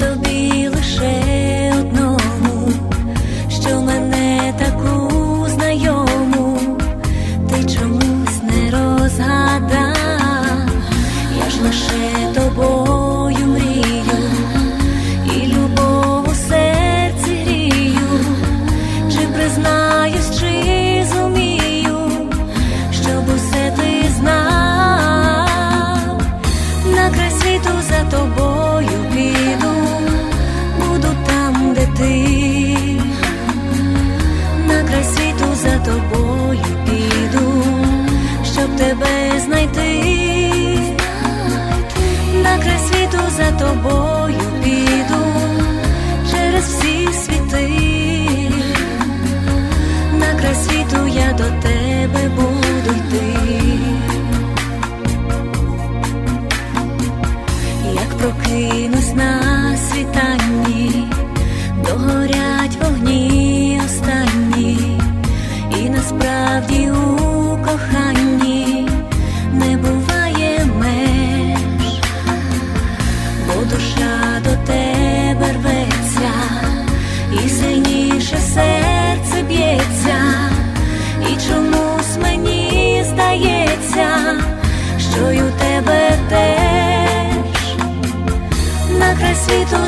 The. be тобою піду через всі світи, на край світу я до тебе буду йти. Як прокинусь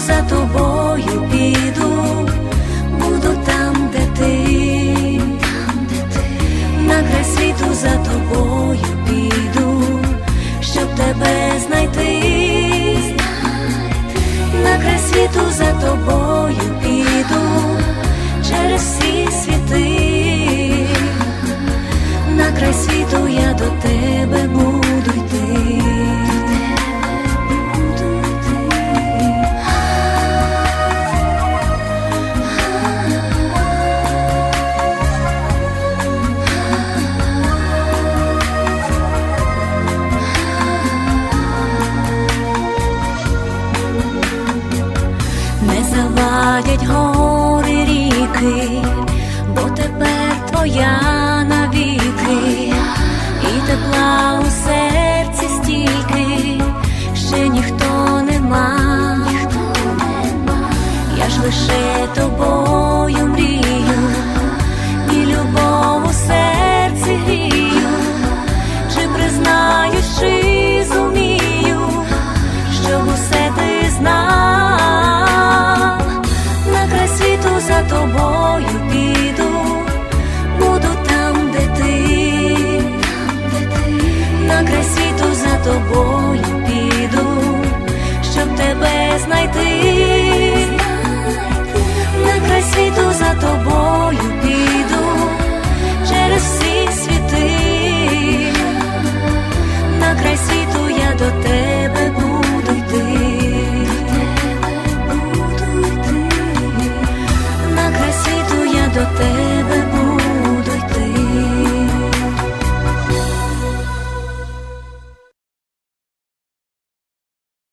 за тобою піду, буду там, де ти, там, де ти, на край світу за тобою піду, щоб тебе знайти, на край світу за тобою Сяять гори ріки, бо тепер твоя навіки. знайти.